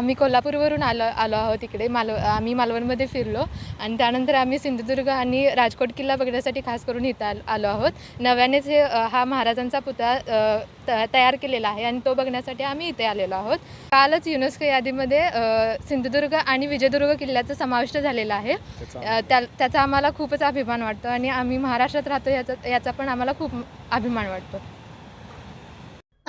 आम्ही कोल्हापूरवरून आलो आलो आहोत इकडे मालव आम्ही मालवणमध्ये फिरलो आणि त्यानंतर आम्ही सिंधुदुर्ग आणि राजकोट किल्ला बघण्यासाठी खास करून इथं आल आलो आहोत. नव्यानेच हे हा महाराजांचा पुतळा तयार केलेला आहे आणि तो बघण्यासाठी आम्ही इथे आलेलो आहोत. कालच युनेस्को यादीमध्ये सिंधुदुर्ग आणि विजयदुर्ग किल्ल्याचा समाविष्ट झालेला आहे. त्या त्याचा आम्हाला खूपच अभिमान वाटतो आणि आम्ही महाराष्ट्रात राहतो याचा याचा पण आम्हाला खूप अभिमान वाटतो.